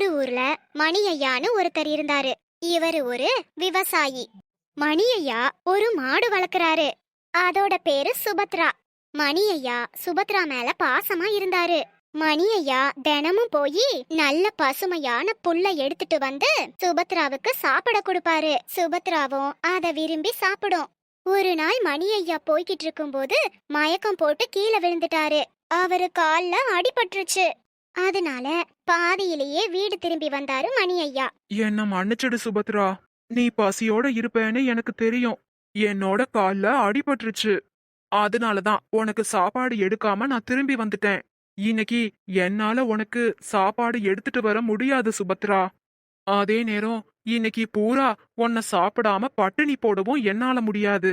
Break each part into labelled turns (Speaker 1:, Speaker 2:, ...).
Speaker 1: ஒரு ஊர்ல மணி ஐயான்னு ஒருத்தர் இருந்தாரு. இவரு ஒரு விவசாயி. மணி ஐயா ஒரு மாடு வளர்க்குறாரு. அதோட பேரு சுபத்ரா. மணி ஐயா சுபத்ரா மேல பாசமா இருந்தாரு. மணி ஐயா தினமும் போய் நல்ல பசுமையான புல்ல எடுத்துட்டு வந்து சுபத்ராவுக்கு சாப்பிட கொடுப்பாரு. சுபத்ராவும் அத விரும்பி சாப்பிடும். ஒரு நாள் மணி ஐயா போய்கிட்டு இருக்கும்போது மயக்கம் போட்டு கீழே விழுந்துட்டாரு. அவரு கால்ல அடிபட்டுருச்சு. அதனால பாதியிலேயே வீடு திரும்பி வந்தாரு மணி ஐயா
Speaker 2: என்ன மன்னிச்சிடு சுபத்ரா? நீ பசியோட இருப்பேன்னு எனக்கு தெரியும். என்னோட கால்ல அடிபட்டுருச்சு அதனாலதான் உனக்கு சாப்பாடு எடுக்காம நான் திரும்பி வந்துட்டேன். இன்னைக்கு என்னால உனக்கு சாப்பாடு எடுத்துட்டு வர முடியாது சுபத்ரா. அதே நேரம் இன்னைக்கு பூரா உன்னை சாப்பிடாம பட்டினி போடவும் என்னால முடியாது.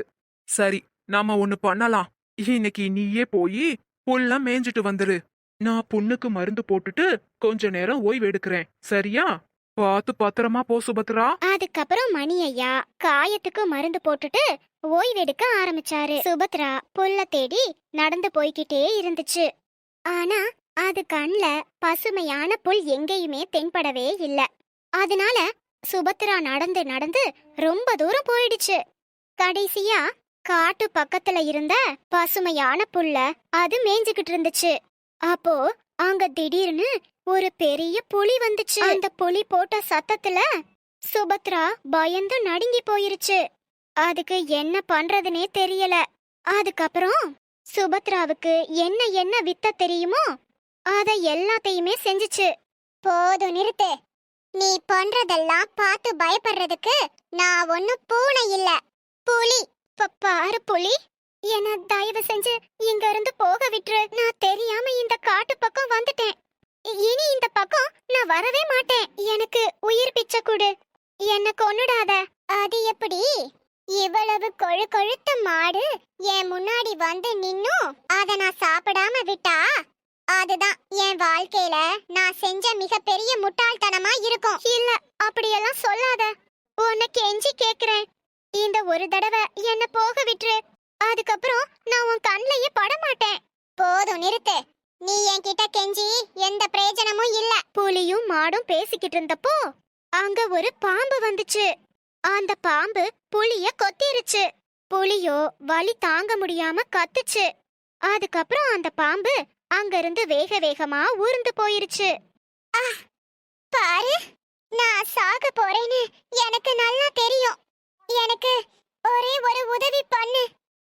Speaker 2: சரி நாம ஒன்னு பண்ணலாம். இன்னைக்கு நீயே போய் புல்ல மேய்ஞ்சிட்டு வந்துரு. நான் புண்ணுக்கு மருந்து போட்டுட்டு கொஞ்ச நேரம் ஓய்வு எடுக்கிறேன் சரியா? பார்த்து பத்திரமா போ சுபத்ரா.
Speaker 1: அதுக்கப்புறம் மணி ஐயா காயத்துக்கு மருந்து போட்டுட்டு ஓய்வெடுக்க ஆரம்பிச்சாரு. சுபத்ரா புல்ல தேடி நடந்து போய்கிட்டே இருந்துச்சு. ஆனா அது கண்ல பசுமையான புல் எங்கேயுமே தென்படவே இல்ல. அதனால சுபத்ரா நடந்து நடந்து ரொம்ப தூரம் போயிடுச்சு. கடைசியா காட்டு பக்கத்துல இருந்த பசுமையான புல்ல அது மேய்ஞ்சுகிட்டு இருந்துச்சு. அப்போ அங்க திடீர்னு ஒரு பெரிய புலி வந்துச்சு. அந்த புலி போட்ட சத்தத்துல சுபத்ரா பயந்து நடுங்கி போயிருச்சு. அதுக்கு என்ன பண்றதுனே தெரியல. அதுக்கப்புறம் சுபத்ராவுக்கு என்ன என்ன வித்த தெரியுமோ அத எல்லாத்தையுமே செஞ்சுச்சு. போதும் நிறுத்து. நீ பண்றதெல்லாம் பார்த்து பயப்படுறதுக்கு நான் ஒன்னும் பூனை இல்ல. புலி. பாரு புலி. என்ன தயவு செஞ்சு இங்க இருந்து போக விட்டுரு. நான் தெரியாம இந்த காட்டு பக்கம் வந்துட்டேன். இனி இந்த பக்கம் நான் வரவே மாட்டேன். எனக்கு உயிர் பிச்சை கொடு. என்ன கொன்னுடாத. அது எப்படி? இவ்வளவு கொழு கொழுத்த மாடு என் முன்னாடி வந்து நின்னும். அத நான் சாப்பிடாம விட்டா? அதுதான் என் வாழ்க்கையில நான் செஞ்ச மிகப்பெரிய முட்டாள்தனமா இருக்கும். இல்ல அப்படியெல்லாம் சொல்லாத. உன்னை கெஞ்சி கேக்குறேன். இந்த ஒரு தடவை என்ன போக விட்டுரு. அதுக்கப்புறம் நான் உன் கண்ணையே பட மாட்டேன் போதும் நிறுத்து. நீ என்கிட்ட கெஞ்சி எந்த பிரயோஜனமும் இல்ல. புலியும் மாடும் பேசிக்கிட்டு இருந்தப்போ அங்க ஒரு பாம்பு வந்துச்சு. அந்த பாம்பு புலிய கொத்திருச்சு. புலியோ வலி தாங்க முடியாம கத்துச்சு. அதுக்கப்புறம் அந்த பாம்பு அங்கிருந்து வேக வேகமா ஊர்ந்து போயிருச்சு. பாரு நான் சாக போறேன்னு எனக்கு நல்லா தெரியும் எனக்கு ஒரே ஒரு உதவி பண்ணு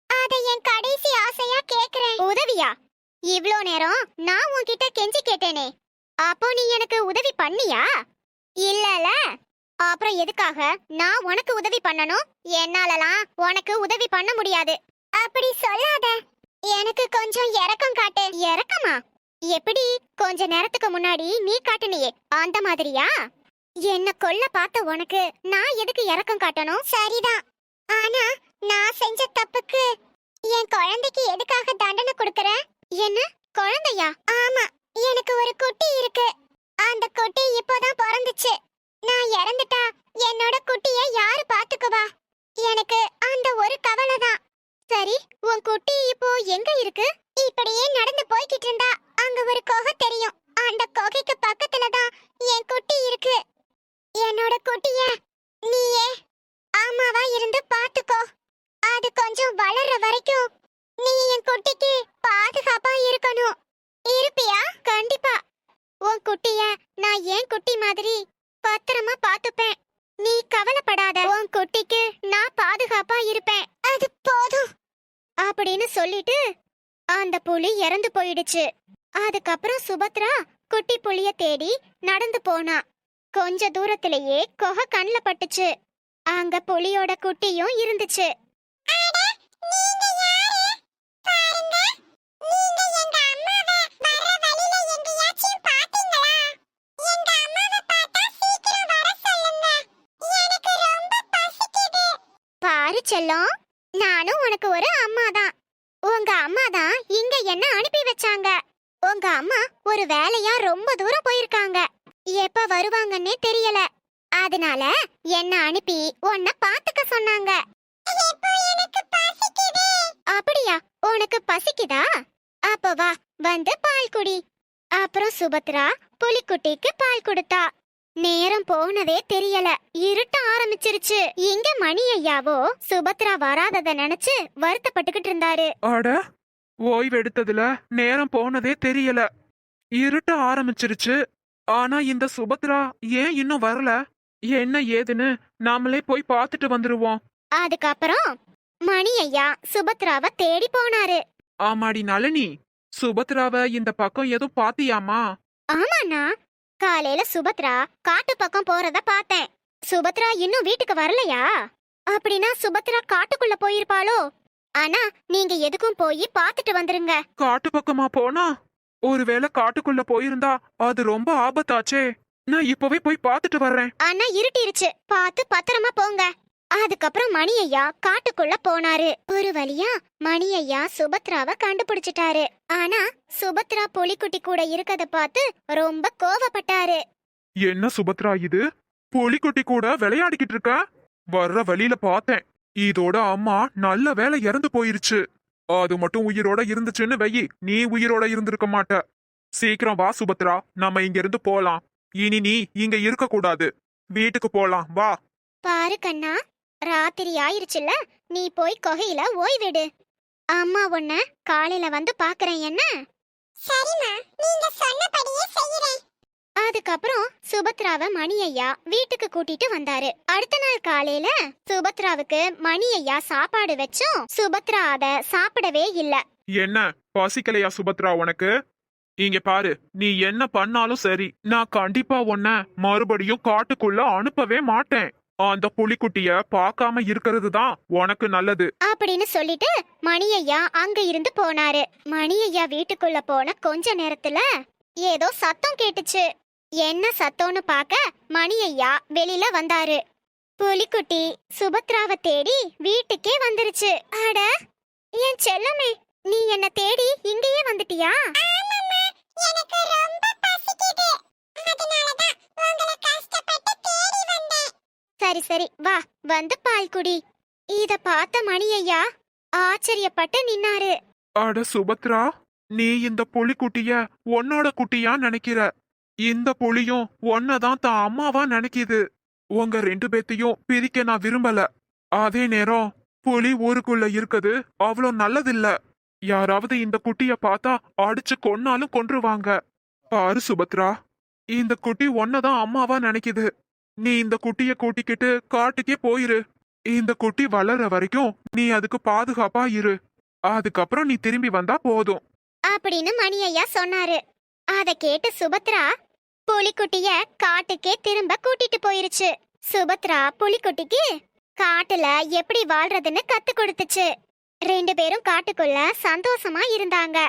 Speaker 1: அத என் கடைசி ஆசையா கேக்குறேன் உதவியா இவ்ளோ நேரம் நான் உன்கிட்ட கெஞ்சி கேட்டேனே அப்போ நீ எனக்கு உதவி பண்ணியா இல்லல அப்புறம் எதுக்காக? நான் உனக்கு உதவி பண்ணணும். என்னாலலாம் உனக்கு உதவி பண்ண முடியாது. அப்படி சொல்லாத. எனக்கு கொஞ்சம் இறக்கம் காட்டு. இறக்கமா எப்படி? கொஞ்ச நேரத்துக்கு முன்னாடி நீ காட்டுனியே. அந்த மாதிரியா? என்ன கொல்ல பார்த்த உனக்கு நான் எதுக்கு இறக்கம் காட்டணும்? சரிதான். ஆனா நான் செஞ்ச தப்புக்கு என் குழந்தைக்கு எதுக்காக தண்டனை கொடுக்கற என்ன? குழந்தையா? ஆமா. எனக்கு ஒரு குட்டி இருக்கு. அந்த குட்டி இப்போதான் பிறந்துச்சு. நான் இறந்துட்டா என்னோட குட்டிய யாரு பாத்துக்குவா எனக்கு அந்த ஒரு கவலை தான் சரி உன் குட்டி இப்போ எங்க இருக்கு? இப்படியே நடந்து போய்கிட்டு இருந்தா அங்க ஒரு குகை தெரியும். அந்த குகைக்கு பக்கத்துல தான் என் குட்டி இருக்கு. என்னோட குட்டிய நீயே அம்மாவா இருந்து பாத்துக்கோ அது கொஞ்சம் வளர்ற வரைக்கும் நீ என் குட்டிக்கு பாதுகாப்பா இருக்கணும். இருப்பியா? கண்டிப்பா. உன் குட்டிய நான் ஏன் குட்டி மாதிரி பத்திரமா பாத்துப்பேன் நீ கவலைப்படாத. உன் குட்டிக்கு நான் பாதுகாப்பா இருப்பேன். அது போதும். அப்படின்னு சொல்லிட்டு அந்த புலி இறந்து போயிடுச்சு. அதுக்கப்புறம் சுபத்ரா குட்டி புலிய தேடி நடந்து போனா. கொஞ்ச தூரத்திலேயே கொகை கண்ல பட்டுச்சு. அங்க புலியோட குட்டியும் இருந்துச்சு. செல்லம் நானும் உனக்கு ஒரு அம்மா தான் உங்க அம்மா தான் இங்க என்ன அனுப்பி வச்சாங்க? உங்க அம்மா ஒரு வேலையா ரொம்ப தூரம் போயிருக்காங்க. எப்ப வருவாங்கன்னே தெரியல. அதனால என்ன அனுப்பி உன்னை பாத்துக்க சொன்னாங்க. அப்படியா? உனக்கு பசிக்குதா? அப்ப வா வந்து பால் குடி. அப்புறம் சுபத்ரா புலிக்குட்டிக்கு பால் கொடுத்தா. நேரம் போனதே தெரியல. இருட்ட ஆரம்பிச்சிருச்சு. இங்க மணி ஐயாவோ? சுபத்ரா வராதத நினைச்சு வருத்தப்பட்டுக்கிட்டு இருந்தாரு.
Speaker 2: அட ஓய்வெடுத்ததுல நேரம் போனதே தெரியல. இருட்ட ஆரம்பிச்சிருச்சு. ஆனா இந்த சுபத்ரா ஏன் இன்னும் வரல? என்ன ஏதுன்னு நாமளே போய் பார்த்துட்டு வந்துருவோம்.
Speaker 1: அதுக்கப்புறம் மணி ஐயா சுபத்ராவை தேடி போனாரு.
Speaker 2: ஆமாடி நளினி. சுபத்ராவ இந்த பக்கம் எதுவும் பாத்தியாமா
Speaker 1: ஆமாண்ணா. காலையில சுபத்ரா காட்டு பக்கம் போறத பார்த்தேன். சுபத்ரா இன்னும் வீட்டுக்கு வரலையா? அப்படின்னா சுபத்ரா காட்டுக்குள்ள போயிருப்பாளோ? ஆனா நீங்க எதுக்கும் போய் பார்த்துட்டு வந்துருங்க.
Speaker 2: காட்டு பக்கமா போனா? ஒருவேளை காட்டுக்குள்ள போயிருந்தா அது ரொம்ப ஆபத்தாச்சே. நான் இப்பவே போய் பார்த்துட்டு வர்றேன்.
Speaker 1: ஆனா இருட்டிருச்சு. பார்த்து பத்திரமா போங்க. அதுக்கப்புறம் மணி ஐயா காட்டுக்குள்ள போனாரு. ஒரு வழியா மணி ஐயா சுபத்ராவை கண்டுபிடிச்சிட்டாரு. ஆனா சுபத்ரா புலிக்குட்டி கூட இருக்கத பார்த்து ரொம்ப கோவப்பட்டாரு.
Speaker 2: என்ன சுபத்ரா இது? புலிக்குட்டி கூட விளையாடிக்கிட்டு இருக்க? வர்ற வழியில பார்த்தேன். இதோட அம்மா நல்ல வேலை இறந்து போயிருச்சு. அது மட்டும் உயிரோட இருந்துச்சுன்னு வெயி நீ உயிரோட இருந்திருக்க மாட்ட. சீக்கிரம் வா சுபத்ரா நம்ம இங்க இருந்து போலாம். இனி நீ இங்க இருக்க கூடாது. வீட்டுக்கு போலாம். வா.
Speaker 1: பாரு கண்ணா ராத்திரி ஆயிருச்சுல நீ போய் கொகையில ஓய்வெடு. அம்மா உன்ன காலையில வந்து பாக்குறேன் என்ன? சரிம்மா நீங்க சொன்னபடியே செய்யறேன் அதுக்கப்புறம் சுபத்ராவை மணி ஐயா வீட்டுக்கு கூட்டிட்டு வந்தாரு. அடுத்த நாள் காலையில சுபத்ராவுக்கு மணி ஐயா சாப்பாடு வச்சும் சுபத்ரா அத சாப்பிடவே இல்ல.
Speaker 2: என்ன பசிக்கலையா சுபத்ரா உனக்கு? இங்க பாரு நீ என்ன பண்ணாலும் சரி நான் கண்டிப்பா உன்ன மறுபடியும் காட்டுக்குள்ள அனுப்பவே மாட்டேன். அந்த புலிக்குட்டிய பார்க்காம இருக்கிறது தான் உனக்கு நல்லது.
Speaker 1: அப்படின்னு சொல்லிட்டு மணியையா அங்க இருந்து போனாரு. மணியையா வீட்டுக்குள்ள போன கொஞ்ச நேரத்துல ஏதோ சத்தம் கேட்டுச்சு. என்ன சத்தம்னு பார்க்க மணியையா வெளியில வந்தாரு. புலிக்குட்டி சுபத்ராவை தேடி வீட்டுக்கே வந்துருச்சு. அட என் செல்லமே நீ என்ன தேடி இங்கேயே வந்துட்டியா? சரி வா வந்து பால் குடி. இத பார்த்த மணி ஐயா ஆச்சரியப்பட்டு நின்னாரு.
Speaker 2: அட சுபத்ரா நீ இந்த புலிக்குட்டிய உன்னோட குட்டியா நினைக்கிற? இந்த புலியும் ஒன்னதான் தான் அம்மாவா நினைக்குது. உங்க ரெண்டு பேத்தையும் பிரிக்க நான் விரும்பல. அதே நேரம் புலி ஊருக்குள்ள இருக்குது அவ்வளோ நல்லதில்ல. யாராவது இந்த குட்டிய பார்த்தா அடிச்சு கொன்னாலும் கொன்றுவாங்க. பாரு சுபத்ரா இந்த குட்டி ஒன்னதான் அம்மாவா நினைக்குது. நீ இந்த குட்டிய கூட்டிக்கிட்டு காட்டுக்கே போயிரு. இந்த குட்டி வளர்ற வரைக்கும் நீ அதுக்கு பாதுகாப்பா இரு. அதுக்கப்புறம் நீ திரும்பி வந்தா போதும்.
Speaker 1: அப்படின்னு மணி ஐயா சொன்னாரு. அத கேட்டு சுபத்ரா புலிக்குட்டிய காட்டுக்கே திரும்ப கூட்டிட்டு போயிருச்சு. சுபத்ரா புலிக்குட்டிக்கு காட்டுல எப்படி வாழ்றதுன்னு கத்து கொடுத்துச்சு. ரெண்டு பேரும் காட்டுக்குள்ள சந்தோஷமா இருந்தாங்க.